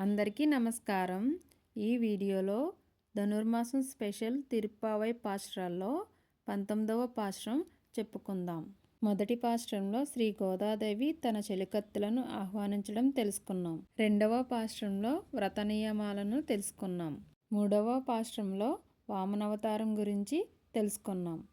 అందరికీ నమస్కారం. ఈ వీడియోలో ధనుర్మాసం స్పెషల్ తిరుప్పావై పాశ్రాల్లో పంతొమ్మిదవ పాశ్రం చెప్పుకుందాం. మొదటి పాశ్రంలో శ్రీ గోదాదేవి తన చెలికత్తులను ఆహ్వానించడం తెలుసుకున్నాం. రెండవ పాశ్రంలో వ్రత నియమాలను తెలుసుకున్నాం. మూడవ పాశ్రంలో వామనవతారం గురించి తెలుసుకున్నాం.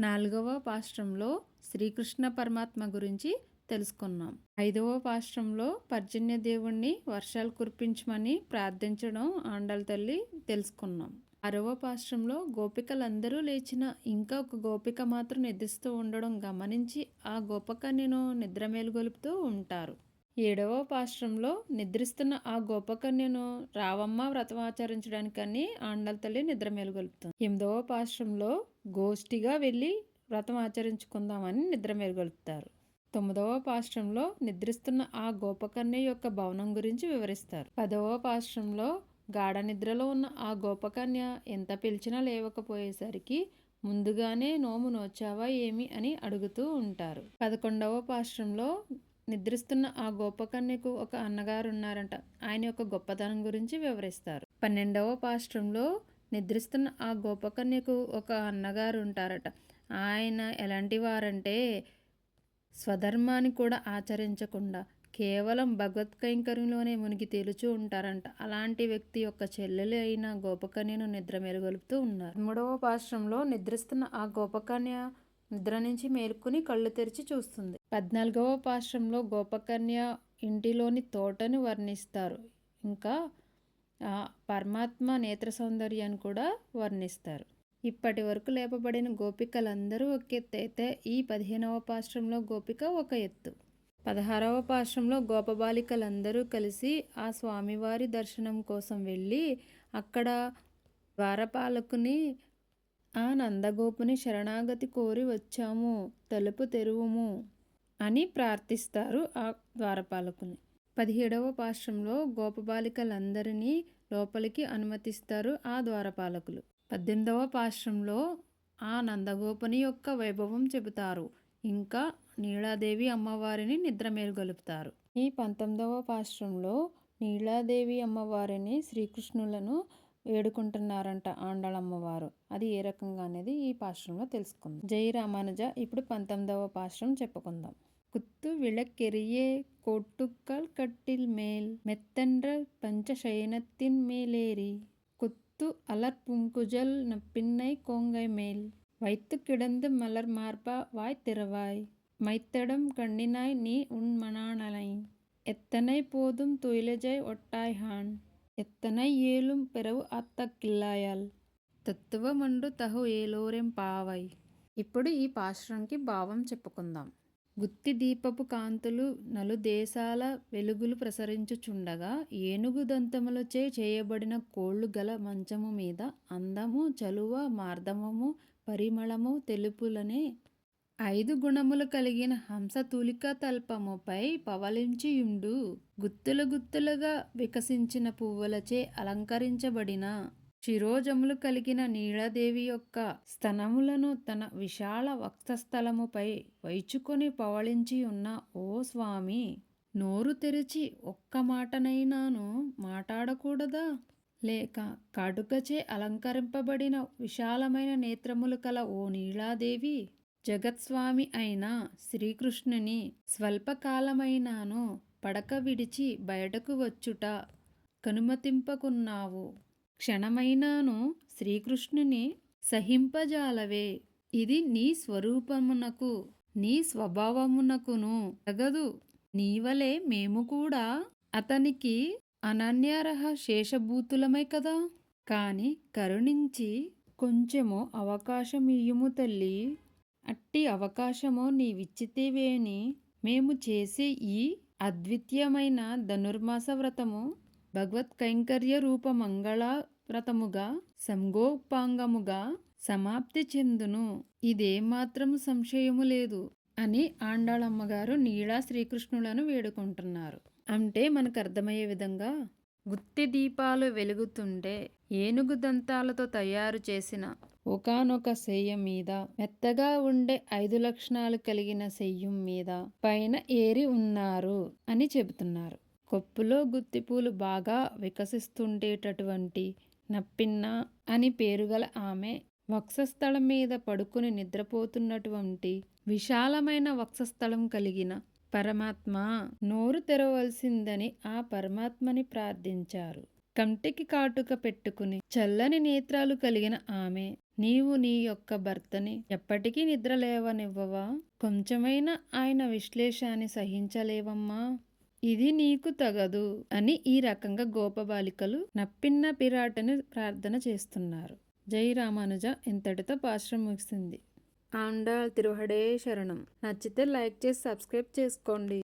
నాలుగవ పాశ్రంలో శ్రీకృష్ణ పరమాత్మ గురించి తెలుసుకున్నాం. ఐదవ పాశ్రంలో పర్జన్య దేవుణ్ణి వర్షాలు కురిపించమని ప్రార్థించడం ఆండల తల్లి తెలుసుకున్నాం. ఆరవ పాశ్రంలో గోపికలందరూ లేచిన ఇంకా ఒక గోపిక మాత్రం నిద్రిస్తూ ఉండడం గమనించి ఆ గోపకన్యను నిద్ర మేలుగొలుపుతూ ఉంటారు. ఏడవ పాశ్రంలో నిద్రిస్తున్న ఆ గోపకన్యను రావమ్మ వ్రతం ఆచరించడానికని ఆండల తల్లి నిద్ర మేలుగొలుపుతుంది ఎనిమిదవ పాశ్రంలో గోష్ఠిగా వెళ్ళి వ్రతం ఆచరించుకుందామని నిద్ర మేలుగొలుపుతారు తొమ్మిదవ పాశ్రంలో నిద్రిస్తున్న ఆ గోపకన్య యొక్క భవనం గురించి వివరిస్తారు. పదవ పాశ్రంలో గాఢ నిద్రలో ఉన్న ఆ గోపకన్య ఎంత పిలిచినా లేవకపోయేసరికి ముందుగానే నోము నోచావా ఏమి అని అడుగుతూ ఉంటారు. పదకొండవ పాశ్రంలో నిద్రిస్తున్న ఆ గోపకన్యకు ఒక అన్నగారు ఉన్నారంట ఆయన యొక్క గొప్పతనం గురించి వివరిస్తారు. పన్నెండవ పాశ్రంలో నిద్రిస్తున్న ఆ గోపకన్యకు ఒక అన్నగారు ఉంటారట. ఆయన ఎలాంటి వారంటే స్వధర్మాన్ని కూడా ఆచరించకుండా కేవలం భగవత్ కైంకర్యంలోనే మునిగి తేలుచూ ఉంటారంట. అలాంటి వ్యక్తి యొక్క చెల్లెలు అయిన గోపకన్యను నిద్ర మెరుగొలుపుతూ ఉన్నారు. మూడవ పాశ్రంలో నిద్రిస్తున్న ఆ గోపకన్య నిద్ర నుంచి మేలుకుని కళ్ళు తెరిచి చూస్తుంది. పద్నాలుగవ పాశ్రంలో గోపకన్య ఇంటిలోని తోటను వర్ణిస్తారు. ఇంకా పరమాత్మ నేత్ర సౌందర్యాన్ని కూడా వర్ణిస్తారు. ఇప్పటి వరకు లేపబడిన గోపికలందరూ ఒక ఎత్తు అయితే ఈ పదిహేనవ పాశ్రంలో గోపిక ఒక ఎత్తు. పదహారవ పాశ్రంలో గోపబాలికలందరూ కలిసి ఆ స్వామివారి దర్శనం కోసం వెళ్ళి అక్కడ ద్వారపాలకుని ఆ నందగోపుని శరణాగతి కోరి వచ్చాము తలుపు తెరువుము అని ప్రార్థిస్తారు ఆ ద్వారపాలకుని. పదిహేడవ పాశ్రంలో గోపబాలికలందరినీ లోపలికి అనుమతిస్తారు ఆ ద్వారపాలకులు. పద్దెనిమిదవ పాశ్రంలో ఆ నందగోపుని యొక్క వైభవం చెబుతారు. ఇంకా నీలాదేవి అమ్మవారిని నిద్ర మేలుగొలుపుతారు ఈ పంతొమ్మిదవ పాశ్రంలో నీలాదేవి అమ్మవారిని శ్రీకృష్ణులను వేడుకుంటున్నారంట ఆండాళమ్మవారు. అది ఏ రకంగా అనేది ఈ పాశ్రంలో తెలుసుకుందాం. జై రామానుజ ఇప్పుడు పంతొమ్మిదవ పాశ్రం చెప్పుకుందాం. కుత్తు విళకెరియే కోట్టుక్కల్ కట్టిల్ మేల్ మెత్తండ్ర పంచశయనత్తిన్ మేలేరి வைத்து அலர் பூங்குழல் நப்பின்னை கோங்கை மேல் வைத்து கிடந்து மலர் மார்பா வாய் திறவாய் மைத்தடம் கண்ணினாய் நீ உன் மணானலை எத்தனை போதும் துயிலஜை ஒட்டாய்ஹான் ఎత్తనై ఏలుం పెరవు అత్తకిల్లాయాల్ తత్వమండు తహు ఏలోరెం పావై ఇప్పుడు ఈ పాశ్రంకి భావం చెప్పుకుందాం గుత్తి దీపపు కాంతులు నలు దేశాల వెలుగులు ప్రసరించుచుండగా ఏనుగు దంతములచే చేయబడిన కోళ్ళు గల మంచము మీద అందము చలువ మార్దమము పరిమళము తెలుపులనే ఐదు గుణములు కలిగిన హంస తూలిక తల్పముపై పవలించియుండు. గుత్తులు గుత్తులుగా వికసించిన పువ్వులచే అలంకరించబడిన శిరోజములు కలిగిన నీళదేవి యొక్క స్తనములను తన విశాల వక్షస్థలముపై వైచుకొని పవళించి ఉన్న ఓ స్వామి నోరు తెరిచి ఒక్క మాటనైనాను మాట్లాడకూడదా లేక కడుకచే అలంకరింపబడిన విశాలమైన నేత్రములు కల ఓ నీళాదేవి జగత్స్వామి అయిన శ్రీకృష్ణుని స్వల్పకాలమైనాను పడక విడిచి బయటకు వచ్చుట కనుమతింపకున్నావు. క్షణమైనాను శ్రీకృష్ణుని సహింపజాలవే. ఇది నీ స్వరూపమునకు నీ స్వభావమునకును తగదు. నీవలే మేము కూడా అతనికి అనన్యారహ శేషభూతులమే కదా? కాని కరుణించి కొంచెము అవకాశం ఇయ్యుము తల్లి. అట్టి అవకాశము నీవిచ్చితేవేని మేము చేసే ఈ అద్వితీయమైన ధనుర్మాస వ్రతము భగవత్ కైంకర్య రూప మంగళ వ్రతముగా సంగోపాంగముగా సమాప్తి చెందును. ఇదేమాత్రము సంశయము లేదు అని ఆండాళమ్మగారు నీళా శ్రీకృష్ణులను వేడుకుంటున్నారు. అంటే మనకు అర్థమయ్యే విధంగా గుత్తి దీపాలు వెలుగుతుంటే ఏనుగు దంతాలతో తయారు చేసిన ఒకనొక శయ్యం మీద మెత్తగా ఉండే ఐదు లక్షణాలు కలిగిన శయ్యం మీద పైన ఏరి ఉన్నారు అని చెబుతున్నారు. కొప్పులో గుత్తిపూలు బాగా వికసిస్తుండేటటువంటి నప్పిన్న అని పేరుగల ఆమె వక్షస్థలం మీద పడుకుని నిద్రపోతున్నటువంటి విశాలమైన వక్షస్థలం కలిగిన పరమాత్మ నోరు తెరవలసిందని ఆ పరమాత్మని ప్రార్థించారు. కంటికి కాటుక పెట్టుకుని చల్లని నేత్రాలు కలిగిన ఆమె నీవు నీ యొక్క భర్తని ఎప్పటికీ నిద్ర లేవనివ్వవా? కొంచెమైనా ఆయన విశ్లేషాన్ని సహించలేవమ్మా? ఇది నీకు తగదు అని ఈ రకంగా గోపబాలికలు నప్పిన్న పిరాటని ప్రార్థన చేస్తున్నారు. జై రామానుజ ఇంతటితో పాశ్రం ముగిసింది. ఆండాల్ తిరుహడే శరణం. నచ్చితే లైక్ చేసి సబ్స్క్రైబ్ చేసుకోండి.